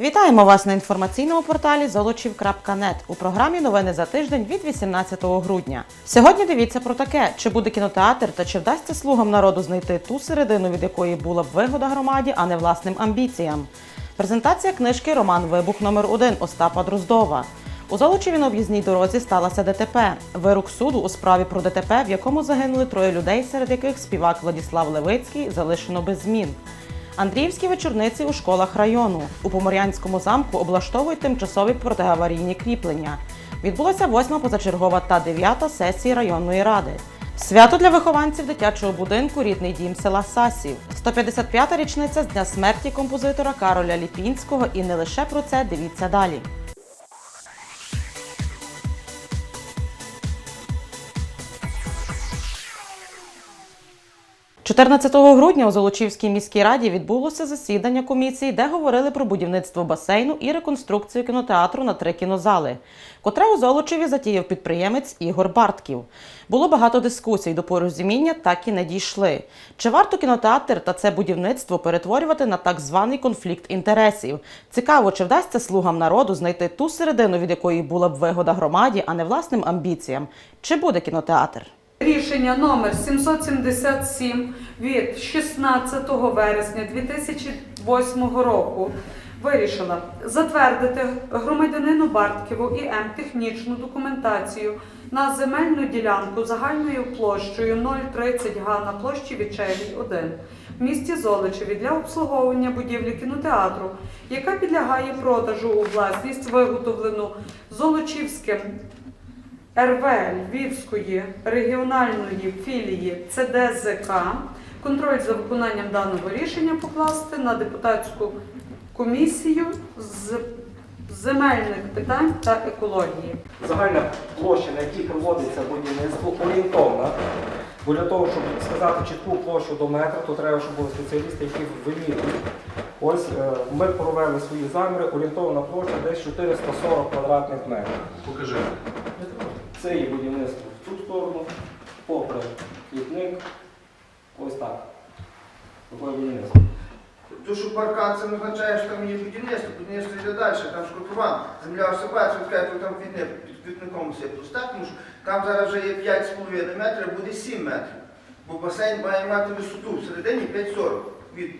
Вітаємо вас на інформаційному порталі золочів.нет у програмі Новини за тиждень від 18 грудня. Сьогодні дивіться про таке: чи буде кінотеатр та чи вдасться слугам народу знайти ту середину, від якої була б вигода громаді, а не власним амбіціям. Презентація книжки Роман Вибух номер 1 Остапа Дроздова. У Золочеві на об'їзній дорозі сталося ДТП. Вирок суду у справі про ДТП, в якому загинули троє людей, серед яких співак Владіслав Левицький залишено без змін. Андріївські вечорниці у школах району. У Поморянському замку облаштовують тимчасові протиаварійні кріплення. Відбулася восьма позачергова та дев'ята сесії районної ради. Свято для вихованців дитячого будинку Рідний дім села Сасів. 155-та річниця з дня смерті композитора Кароля Ліпінського. І не лише про це дивіться далі. 14 грудня у Золочівській міській раді відбулося засідання комісії, де говорили про будівництво басейну і реконструкцію кінотеатру на три кінозали, котре у Золочеві затіяв підприємець Ігор Бартків. Було багато дискусій до порозуміння, так і не дійшли. Чи варто кінотеатр та це будівництво перетворювати на так званий конфлікт інтересів? Цікаво, чи вдасться слугам народу знайти ту середину, від якої була б вигода громаді, а не власним амбіціям? Чи буде кінотеатр? Рішення номер 777 від 16 вересня 2008 року вирішила затвердити громадянину Бартківу і М технічну документацію на земельну ділянку загальною площею 0,30 га на площі Вічевій 1 в місті Золочеві для обслуговування будівлі кінотеатру, яка підлягає продажу у власність виготовлену Золочівським РВ Львівської регіональної філії ЦДЗК контроль за виконанням даного рішення покласти на депутатську комісію з земельних питань та екології. Загальна площа, на якій проводиться будівництво, орієнтовна. Бо для того, щоб сказати чітку площу до метра, то треба, щоб були спеціалісти, які вимірюють. Ось е, ми провели свої заміри, орієнтовна площа десь 440 квадратних метрів. Покажи. Це є будівництво в цю сторону, попри квітник. Ось так. Таке будівництво. То, що паркан, це не означає, що там є будівництво, будівництво йде далі, там шкуркуван. Земля осипається, кажете, там квітник, під квітником все пусте, тому що там зараз вже є 5,5 метрів, буде 7 метрів. Бо басейн має мати висоту всередині 5,40 від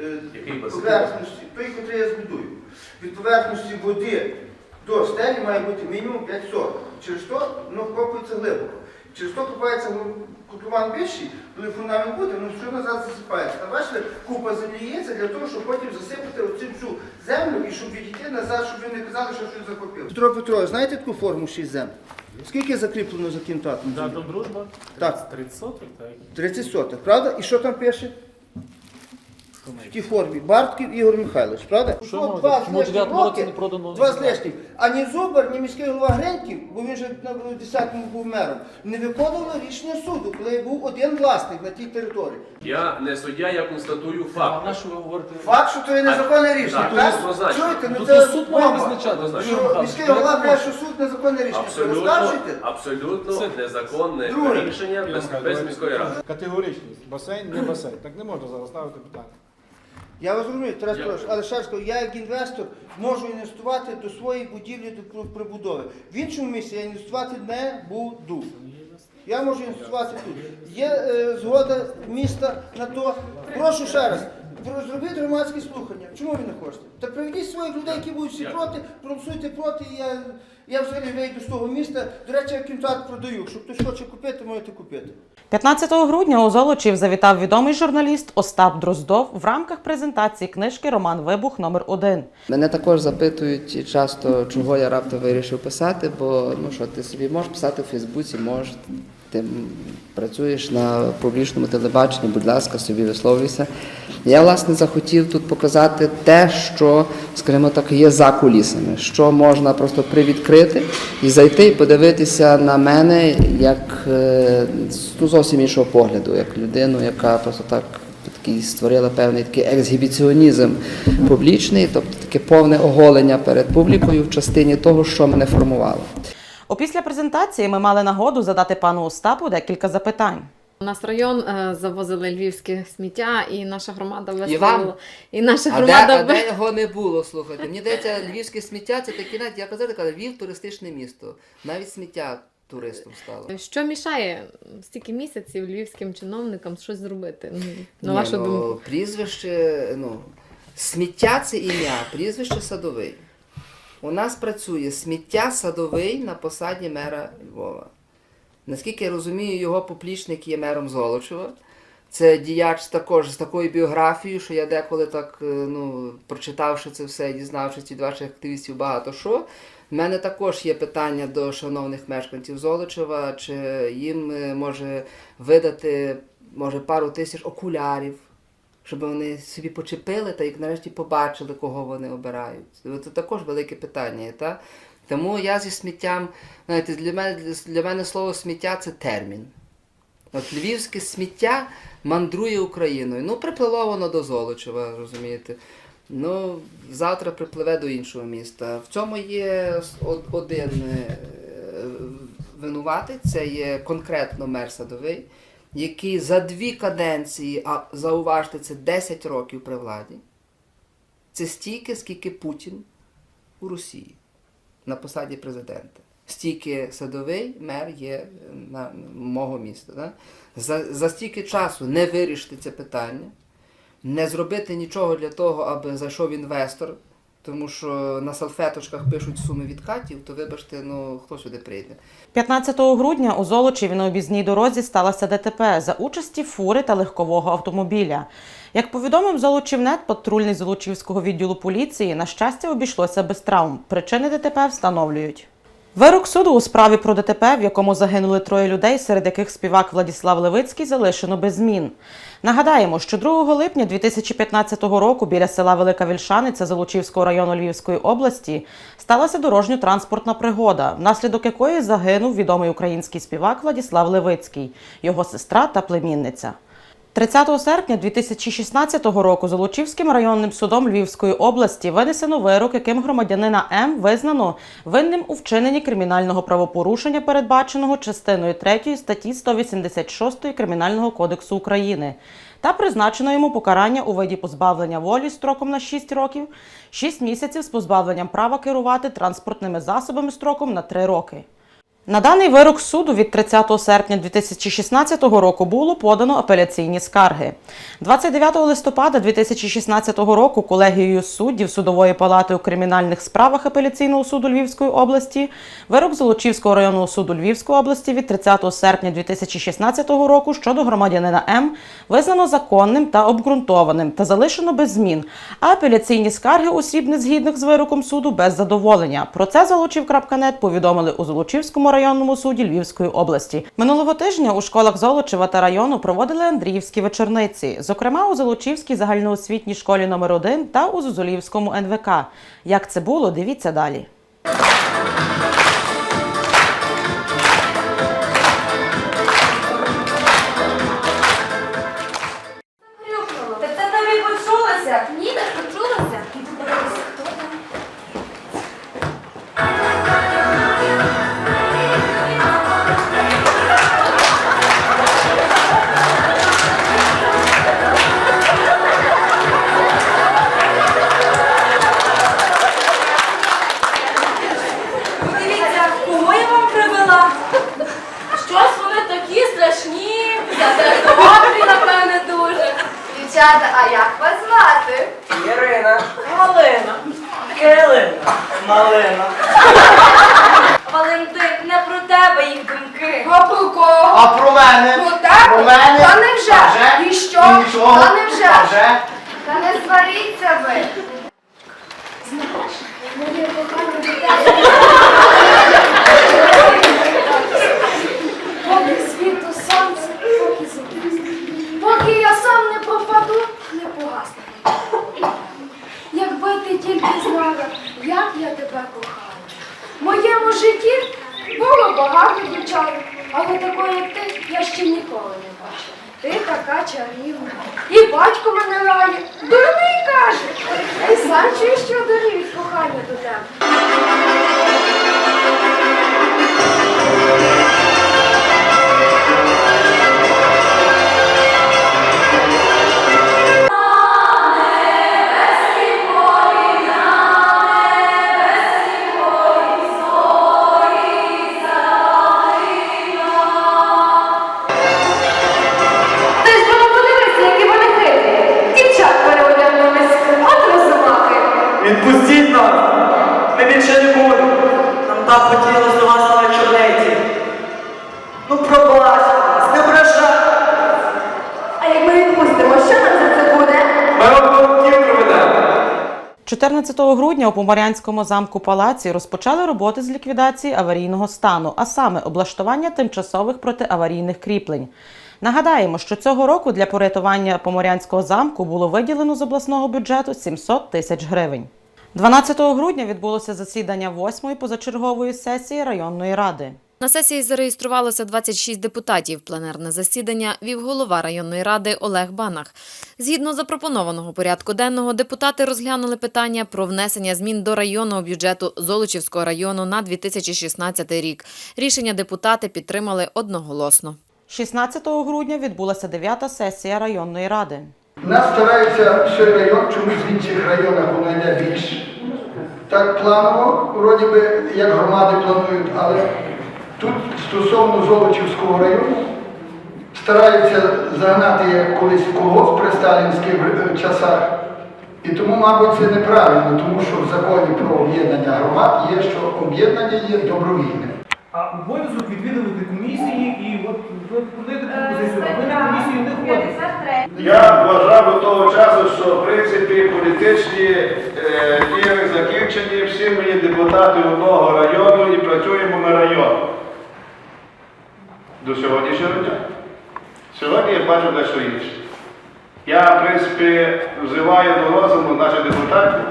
е, поверхності, той, який я збудую. Від поверхності води до стелі має бути мінімум 5,40. Через то воно копується глибоко. Через то копається котлован більший, коли фундамент буде, ну що назад засипається. Там бачите, купа землі є, це для того, щоб потім засипати оцю всю землю і щоб відійти назад, щоб ви не казали, що щось захопили. Петро Петрович, знаєте таку форму 6 земель? Скільки закріплено за кінтатом? Да, там дружба. Так. 30 соток, так. 30 сотих, правда? І що там пише? В тій формі. Бартків Ігор Михайлович, правда? Що От може? два з Чому лишнім 9-му році роки, не продано Два з лишнім. Ані Зубар, ні міський голова Греньків, бо він же на 10-му був мером, не виконували рішення суду, коли був один власник на тій території. Я не суддя, я констатую А факт. на що ви говорите? Факт, що то є незаконне рішення, так, так? однозначно. Чуєте, ну Тут це суд має бомба. визначати. Що Михайлович. міський голова каже, що суд незаконне рішення. Ви Абсолютно, скажете? абсолютно Це- незаконне Друге. рішення без, без міської ради. Категоричність. Басейн, не басейн. Так не можна зараз ставити питання. Я вас розумію, Тарас Петрович, але ще раз кажу, я як інвестор можу інвестувати до своєї будівлі до прибудови. В іншому місці я інвестувати не буду. Я можу інвестувати тут. Є е, згода міста на то. Прошу ще раз. Зробіть громадські слухання. Чому ви не хочете? Та приведіть своїх людей, які будуть всі проти, проголосуйте проти, і я, я взагалі вийду з того міста. До речі, я кінтат продаю. Якщо хтось хоче купити, можете купити. 15 грудня у Золочів завітав відомий журналіст Остап Дроздов в рамках презентації книжки Роман Вибух номер 1 Мене також запитують часто, чого я раптом вирішив писати, бо ну що ти собі можеш писати в Фейсбуці, можеш. Ти працюєш на публічному телебаченні, будь ласка, собі висловлюйся. Я, власне, захотів тут показати те, що, скажімо так, є за кулісами, що можна просто привідкрити і зайти і подивитися на мене як е, ну, зовсім іншого погляду, як людину, яка просто так такий створила певний такий ексгібіціонізм публічний, тобто таке повне оголення перед публікою в частині того, що мене формувало. Опісля презентації ми мали нагоду задати пану Остапу декілька запитань. У нас район е, завозили львівське сміття, і наша громада І виставила. вам? І наша А де, громада а де його не було, слухайте. Мені здається, львівське сміття це такі, навіть я казав, така, Львів туристичне місто. Навіть сміття туристом стало. Що мішає стільки місяців львівським чиновникам щось зробити? Ну, на Ні, вашу ну, думку. Прізвище, ну, сміття це ім'я, прізвище садовий. У нас працює сміття садовий на посаді мера Львова. Наскільки я розумію, його поплічник є мером Золочева. Це діяч також з такою біографією, що я деколи так, е, ну, прочитавши це все, дізнавшись від ваших активістів багато що. В мене також є питання до шановних мешканців Золочева, чи їм е, може видати може, пару тисяч окулярів, щоб вони собі почепили та як нарешті побачили, кого вони обирають. Це також велике питання. Та? Тому я зі сміттям, знаєте, для мене, для мене слово сміття це термін. От львівське сміття мандрує Україною. Ну, приплило воно до Золочева, розумієте. Ну, завтра припливе до іншого міста. В цьому є один е, винуватець, це є конкретно мер Садовий, який за дві каденції, а зауважте, це 10 років при владі. Це стільки, скільки Путін у Росії на посаді президента. Стільки садовий мер є на мого міста. Да? За, за стільки часу не вирішити це питання, не зробити нічого для того, аби зайшов інвестор, тому що на салфеточках пишуть суми відкатів, то вибачте, ну хто сюди прийде. 15 грудня у Золочеві на об'їзній дорозі сталося ДТП за участі фури та легкового автомобіля. Як повідомив Золочівнет, патрульний Золочівського відділу поліції, на щастя, обійшлося без травм. Причини ДТП встановлюють. Вирок суду у справі про ДТП, в якому загинули троє людей, серед яких співак Владіслав Левицький, залишено без змін. Нагадаємо, що 2 липня 2015 року біля села Велика Вільшаниця Золочівського району Львівської області сталася дорожньо-транспортна пригода, внаслідок якої загинув відомий український співак Владіслав Левицький, його сестра та племінниця. 30 серпня 2016 року Золочівським районним судом Львівської області винесено вирок, яким громадянина М визнано винним у вчиненні кримінального правопорушення, передбаченого частиною 3 статті 186 Кримінального кодексу України, та призначено йому покарання у виді позбавлення волі строком на 6 років, 6 місяців з позбавленням права керувати транспортними засобами строком на 3 роки. На даний вирок суду від 30 серпня 2016 року було подано апеляційні скарги. 29 листопада 2016 року колегією суддів Судової палати у кримінальних справах апеляційного суду Львівської області вирок Золочівського районного суду Львівської області від 30 серпня 2016 року щодо громадянина М визнано законним та обґрунтованим та залишено без змін, а апеляційні скарги осіб, незгідних з вироком суду, без задоволення. Про це Золочів.нет повідомили у Золочівському районному суді Львівської області. Минулого тижня у школах Золочева та району проводили Андріївські вечорниці, зокрема у Золочівській загальноосвітній школі номер 1 та у Зозулівському НВК. Як це було, дивіться далі. Вже? Та не сваріться ви. Поки світу сонце, поки земля. Поки я сам не пропаду, не погасне. Якби ти тільки знала, як я тебе кохаю. В моєму житті було багато дівчат, але такої, як ти, я ще ніколи не бачила. Ти така чарівна. І батько мене лає, дурний каже. А й сам чуєш, що дурів кохання до тебе. Хотілося до вас на вечорниці! Ну пробачте нас, не ображайте! А як ми відпустимо, що нам за це буде? Ми вам дім проведемо! 14 грудня у Поморянському замку палаці розпочали роботи з ліквідації аварійного стану, а саме облаштування тимчасових протиаварійних кріплень. Нагадаємо, що цього року для порятування Поморянського замку було виділено з обласного бюджету 700 тисяч гривень. 12 грудня відбулося засідання 8-ї позачергової сесії районної ради. На сесії зареєструвалося 26 депутатів. Пленарне засідання вів голова районної ради Олег Банах. Згідно запропонованого порядку денного, депутати розглянули питання про внесення змін до районного бюджету Золочівського району на 2016 рік. Рішення депутати підтримали одноголосно. 16 грудня відбулася 9-та сесія районної ради. Нас стараються цей район, чомусь в інших районах воно йде більш так планово, вроді би, як громади планують, але тут стосовно Золочівського району стараються загнати як колись в колгосп при сталінських е, часах. І тому, мабуть, це неправильно, тому що в законі про об'єднання громад є, що об'єднання є добровільним. А обов'язок відвідувати комісії і от ви подаєте пропозицію, а ви на комісію не ходите. Я вважав до того часу, що в принципі політичні е, ігри закінчені, всі ми є депутати одного району і працюємо на район. До сьогоднішнього дня. Сьогодні я бачу дещо інше. Я, в принципі, взиваю до розуму наших депутатів.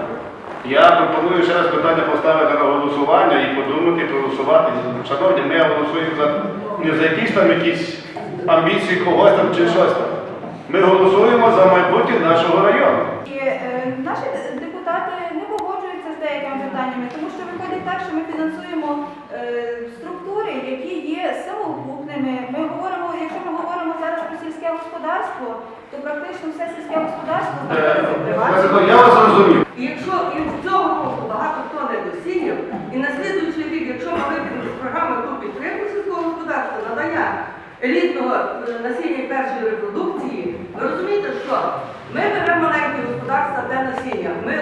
Я пропоную ще раз питання поставити на голосування і подумати, проголосувати. Шановні, ми голосуємо за не за якісь там якісь амбіції когось там чи щось там. Ми голосуємо за майбутнє нашого району. І е, наші депутати не погоджуються з деякими питаннями, тому що виходить так, що ми фінансуємо е, структури, які є самоокупними. Ми говоримо, якщо ми говоримо зараз про сільське господарство, то практично все сільське господарство знаходиться в приватній. Я вас зрозумів. І якщо і в цього року багато хто не досіяв, і на слідуючий рік, якщо ми вийдемо з програми ту підтримку сільського надання елітного е, насіння першої репродукції, ви розумієте, що ми беремо маленькі господарства те насіння, ми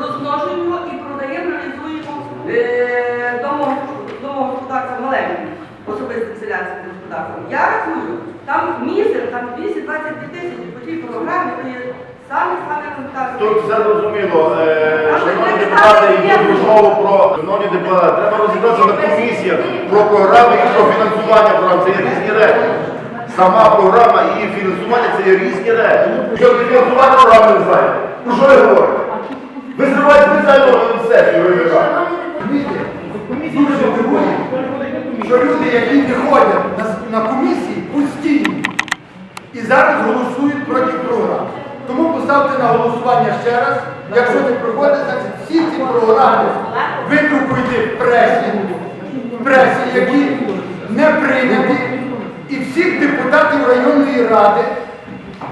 розмножуємо і продаємо, реалізуємо е, домо- домогосподарствам маленьким, особистим селянським господарством. Я рахую, там мізер, там 222 тисячі по тій програмі, це є самі-самі елементарні. Тут все зрозуміло. Е, Шановні депутати, йде розмова про шановні депутати. Треба розібратися на комісіях про програми і про фінансування програм. Це є різні речі. Сама програма і її фінансування це є різні речі. Що фінансувати програму не знаєте? Про що ви говорите? Ви зриваєте спеціальну сесію, ви вибираєте. Дуже дивує, що люди, які не ходять на, на комісії, постійні, і зараз голосують проти програм. Тому поставте на голосування ще раз. Якщо не проходить, значить всі ці програми видрукуйте в пресі, в пресі, які не прийняті, і всіх депутатів районної ради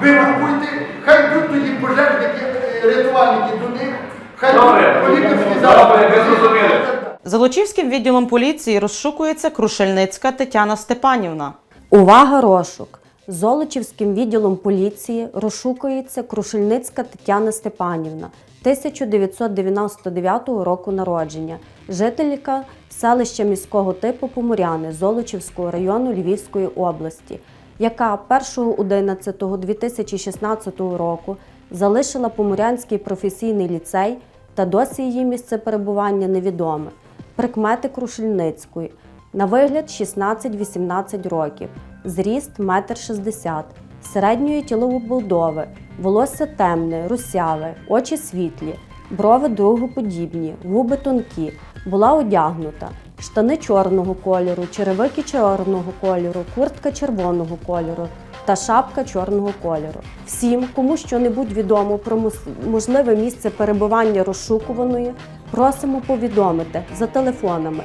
видрукуйте, хай йдуть тоді пожежники, е, рятувальники до них, хай Добре, політичні добре, ви зрозуміли. Золочівським відділом поліції розшукується Крушельницька Тетяна Степанівна. Увага, розшук! Золочівським відділом поліції розшукується Крушельницька Тетяна Степанівна, 1999 року народження, жителька селища міського типу Поморяни Золочівського району Львівської області, яка 1.11.2016 року залишила Поморянський професійний ліцей та досі її місце перебування невідоме. Прикмети Крушельницької – на вигляд 16-18 років, зріст 1,60 м, середньої тіловобудови, волосся темне, русяве, очі світлі, брови другоподібні, губи тонкі, була одягнута, штани чорного кольору, черевики чорного кольору, куртка червоного кольору та шапка чорного кольору. Всім, кому що-небудь відомо про можливе місце перебування розшукуваної, просимо повідомити за телефонами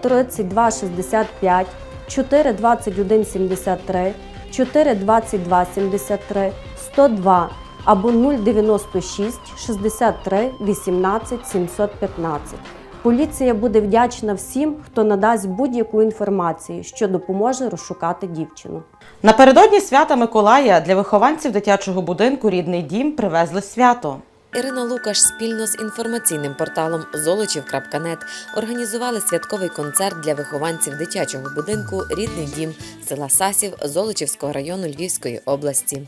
032 65 421 73, 422 73, 102 або 096 63 18 715. Поліція буде вдячна всім, хто надасть будь-яку інформацію, що допоможе розшукати дівчину. Напередодні свята Миколая для вихованців дитячого будинку Рідний дім привезли свято. Ірина Лукаш спільно з інформаційним порталом Золочів.нет організували святковий концерт для вихованців дитячого будинку Рідний дім села Сасів Золочівського району Львівської області.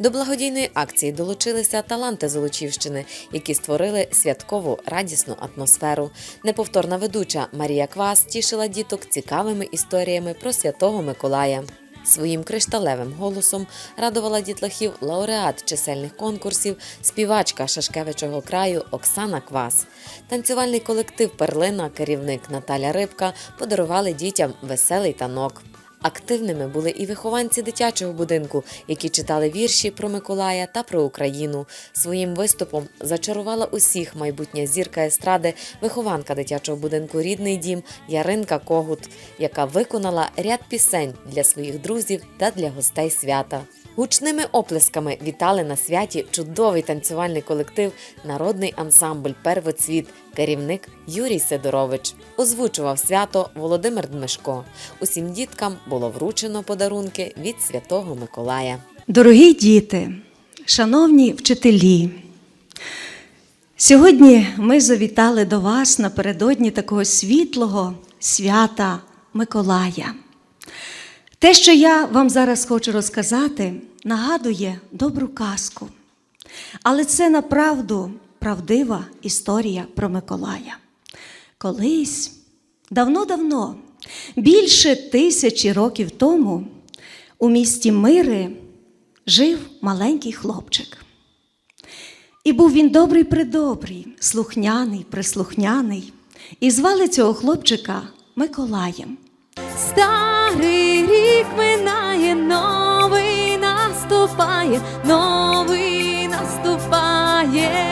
До благодійної акції долучилися таланти Золочівщини, які створили святкову радісну атмосферу. Неповторна ведуча Марія Квас тішила діток цікавими історіями про святого Миколая. Своїм кришталевим голосом радувала дітлахів лауреат чисельних конкурсів, співачка Шашкевичого краю Оксана Квас. Танцювальний колектив Перлина, керівник Наталя Рибка подарували дітям веселий танок. Активними були і вихованці дитячого будинку, які читали вірші про Миколая та про Україну. Своїм виступом зачарувала усіх майбутня зірка естради, вихованка дитячого будинку Рідний дім Яринка Когут, яка виконала ряд пісень для своїх друзів та для гостей свята. Гучними оплесками вітали на святі чудовий танцювальний колектив Народний ансамбль Первоцвіт, керівник Юрій Сидорович. Озвучував свято Володимир Дмишко. Усім діткам було вручено подарунки від Святого Миколая. Дорогі діти, шановні вчителі, сьогодні ми завітали до вас напередодні такого світлого свята Миколая. Те, що я вам зараз хочу розказати, нагадує добру казку. Але це направду правдива історія про Миколая. Колись, давно-давно, більше тисячі років тому, у місті Мири жив маленький хлопчик. І був він добрий придобрий, слухняний, прислухняний. І звали цього хлопчика Миколаєм. Старий рік минає, новий наступає, новий наступає.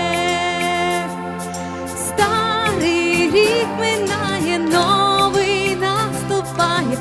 Рік минає, новий наступає,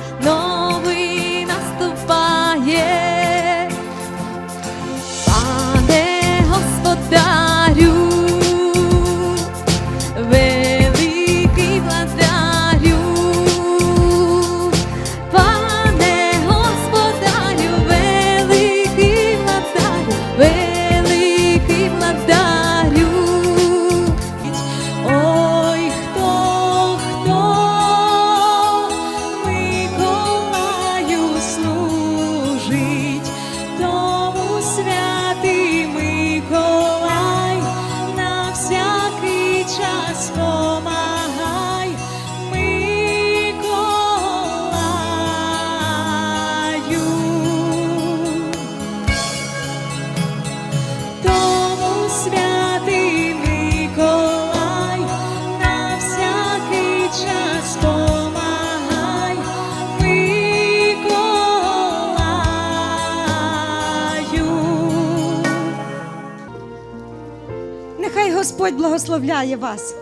Господь благословляє вас.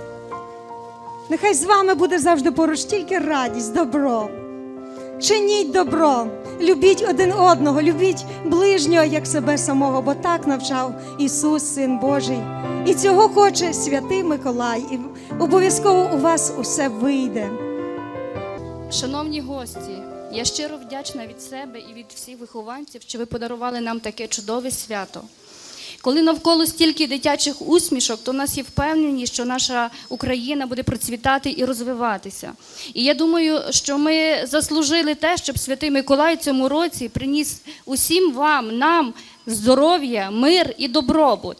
Нехай з вами буде завжди поруч тільки радість, добро. Чиніть добро, любіть один одного, любіть ближнього як себе самого, бо так навчав Ісус, Син Божий. І цього хоче святий Миколай. І обов'язково у вас усе вийде. Шановні гості, я щиро вдячна від себе і від всіх вихованців, що ви подарували нам таке чудове свято. Коли навколо стільки дитячих усмішок, то в нас є впевненість, що наша Україна буде процвітати і розвиватися. І я думаю, що ми заслужили те, щоб Святий Миколай цьому році приніс усім вам, нам здоров'я, мир і добробут.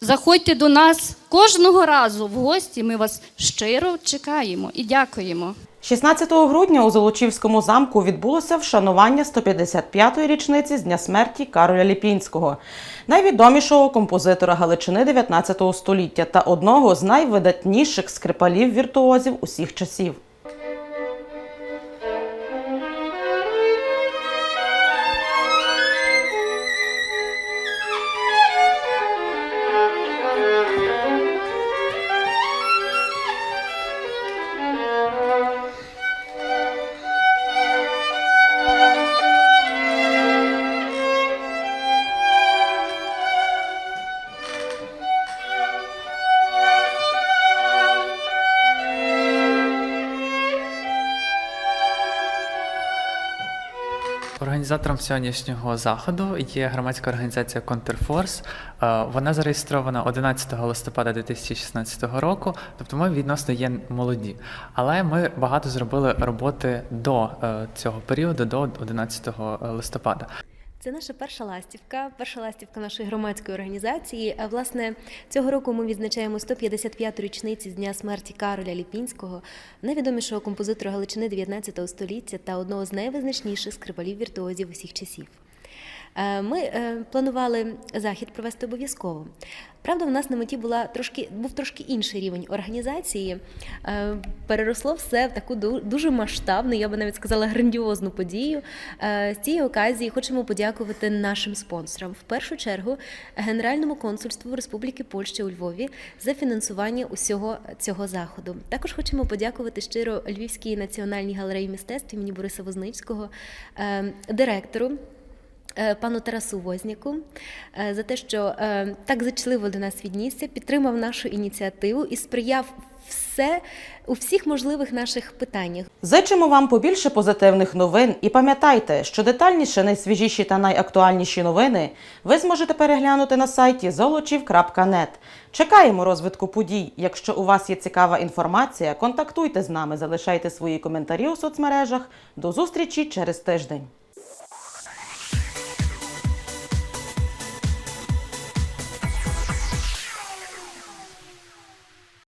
Заходьте до нас кожного разу в гості. Ми вас щиро чекаємо і дякуємо. 16 грудня у Золочівському замку відбулося вшанування 155-ї річниці з дня смерті Кароля Ліпінського, найвідомішого композитора Галичини 19 століття та одного з найвидатніших скрипалів віртуозів усіх часів. Організатором сьогоднішнього заходу є громадська організація Контрфорс. Е, Вона зареєстрована 11 листопада 2016 року, тобто ми відносно є молоді. Але ми багато зробили роботи до е, цього періоду, до 11 листопада. Це наша перша ластівка, перша ластівка нашої громадської організації. Власне цього року ми відзначаємо 155-ту річниці з дня смерті Кароля Ліпінського, найвідомішого композитора Галичини 19 століття та одного з найвизначніших скрипалів віртуозів усіх часів. Е, Ми е, планували захід провести обов'язково. Правда, в нас на меті була трошки був трошки інший рівень організації. Е, Переросло все в таку ду- дуже масштабну, я би навіть сказала, грандіозну подію. З цієї оказії хочемо подякувати нашим спонсорам. В першу чергу Генеральному консульству Республіки Польща у Львові за фінансування усього цього заходу. Також хочемо подякувати щиро Львівській національній галереї мистецтв імені Бориса Возницького, директору. Е, Пану Тарасу Возняку е, за те, що е, так зачливо до нас віднісся, підтримав нашу ініціативу і сприяв все у всіх можливих наших питаннях. Зичимо вам побільше позитивних новин і пам'ятайте, що детальніше, найсвіжіші та найактуальніші новини ви зможете переглянути на сайті золочів.нет. Чекаємо розвитку подій. Якщо у вас є цікава інформація, контактуйте з нами, залишайте свої коментарі у соцмережах. До зустрічі через тиждень.